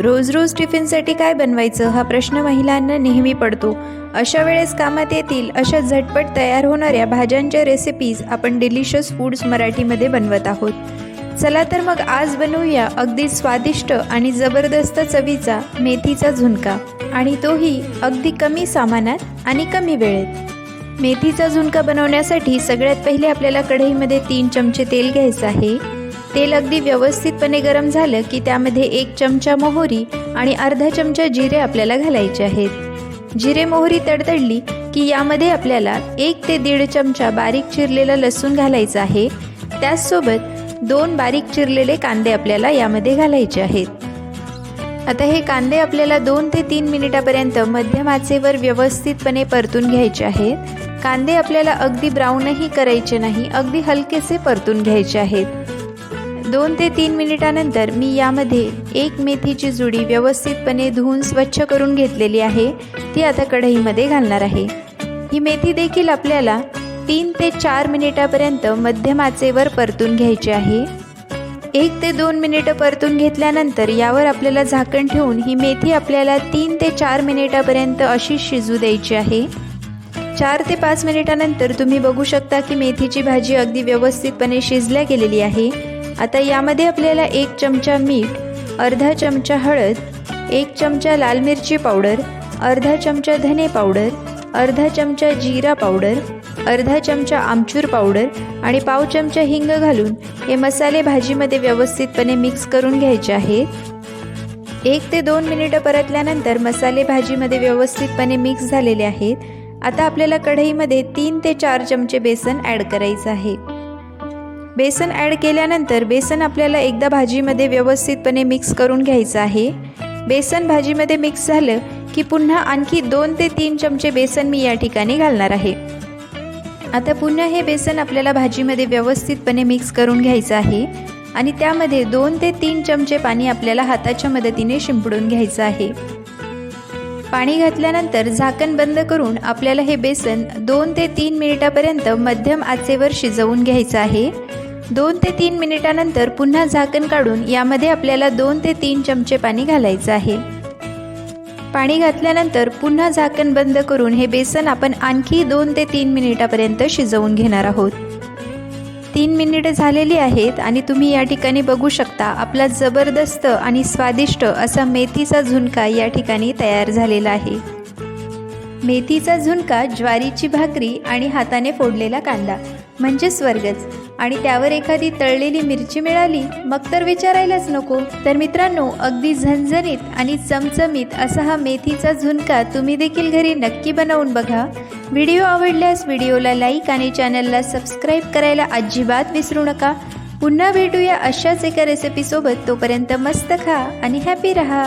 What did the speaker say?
रोज रोज टिफिनसाठी काय बनवायचं हा प्रश्न महिलांना नेहमी पडतो. अशा वेळेस कामात येतील अशा झटपट तयार होणाऱ्या भाज्यांच्या रेसिपीज आपण डिलिशियस फूड्स मराठीमध्ये बनवत आहोत. चला तर मग आज बनवूया अगदी स्वादिष्ट आणि जबरदस्त चवीचा मेथीचा झुणका. आणि तोही अगदी कमी सामानात आणि कमी वेळेत. मेथीचा झुणका बनवण्यासाठी सगळ्यात पहिले आपल्याला कढईमध्ये तीन चमचे तेल घ्यायचं आहे. तेल अगदी व्यवस्थितपणे गरम झालं की त्यामध्ये एक चमचा मोहरी आणि अर्धा चमचा जिरे आपल्याला घालायचे आहेत. जिरे मोहरी तडतडली की यामध्ये आपल्याला एक ते दीड चमचा बारीक चिरलेला लसूण घालायचा आहे. त्याचसोबत दोन बारीक चिरलेले कांदे आपल्याला यामध्ये घालायचे आहेत. आता हे कांदे आपल्याला दोन ते तीन मिनिटापर्यंत मध्यम आचेवर व्यवस्थितपणे परतून घ्यायचे आहेत. कांदे आपल्याला अगदी ब्राऊनही करायचे नाही अगदी हलकेसे परतून घ्यायचे आहेत. दोन ते तीन मिनिटानंतर मी यामध्ये एक मेथीची जुडी व्यवस्थितपणे धुवून स्वच्छ करून घेतलेली आहे ती आता कढईमध्ये घालणार आहे. ही मेथी देखील आपल्याला तीन ते चार मिनिटापर्यंत मध्यम आचेवर परतून घ्यायची आहे. एक ते दोन मिनिटं परतून घेतल्यानंतर यावर आपल्याला झाकण ठेवून ही मेथी आपल्याला तीन ते चार मिनिटापर्यंत अशी शिजू द्यायची आहे. चार ते पाच मिनिटानंतर तुम्ही बघू शकता की मेथीची भाजी अगदी व्यवस्थितपणे शिजल्या गेलेली आहे. आता यामध्ये आपल्याला एक चमचा मीठ अर्धा चमचा हळद एक चमचा लाल मिरची पावडर अर्धा चमचा धने पावडर अर्धा चमचा जिरा पावडर अर्धा चमचा आमचूर पावडर आणि पाव चमचा हिंग घालून हे मसाले भाजीमध्ये व्यवस्थितपणे मिक्स करून घ्यायचे आहे. एक ते दोन मिनिटं परतल्यानंतर मसाले भाजीमध्ये व्यवस्थितपणे मिक्स झालेले आहेत. आता आपल्याला कढईमध्ये तीन ते चार चमचे बेसन ॲड करायचं आहे. बेसन ॲड केल्यानंतर बेसन आपल्याला एकदा भाजीमध्ये व्यवस्थितपणे मिक्स करून घ्यायचं आहे. बेसन भाजीमध्ये मिक्स झालं की पुन्हा आणखी दोन ते तीन चमचे बेसन मी या ठिकाणी घालणार आहे. आता पुन्हा हे बेसन आपल्याला भाजीमध्ये व्यवस्थितपणे मिक्स करून घ्यायचं आहे आणि त्यामध्ये दोन ते तीन चमचे पाणी आपल्याला हाताच्या मदतीने शिंपडून घ्यायचं आहे. पाणी घातल्यानंतर झाकण बंद करून आपल्याला हे बेसन दोन ते तीन मिनिटापर्यंत मध्यम आचेवर शिजवून घ्यायचं आहे. दोन ते तीन मिनिटानंतर पुन्हा झाकण काढून यामध्ये आपल्याला दोन ते तीन चमचे पाणी घालायचं आहे. पाणी घातल्यानंतर पुन्हा झाकण बंद करून हे बेसन आपण आणखी दोन ते तीन मिनिटापर्यंत शिजवून घेणार आहोत. तीन मिनिटं झालेली आहेत आणि तुम्ही या ठिकाणी बघू शकता आपला जबरदस्त आणि स्वादिष्ट असा मेथीचा झुणका या ठिकाणी तयार झालेला आहे. मेथीचा झुणका ज्वारीची भाकरी आणि हाताने फोडलेला कांदा. म्हणजे स्वर्गच. आणि त्यावर एखादी तळलेली मिरची मिळाली मग तर विचारायलाच नको. तर मित्रांनो अगदी झणझणीत आणि चमचमीत असा हा मेथीचा झुणका तुम्ही देखील घरी नक्की बनवून बघा. व्हिडिओ आवडल्यास व्हिडिओला लाईक आणि चॅनलला सबस्क्राईब करायला अजिबात विसरू नका. पुन्हा भेटूया अशाच एका रेसिपीसोबत तोपर्यंत मस्त खा आणि हॅपी रहा.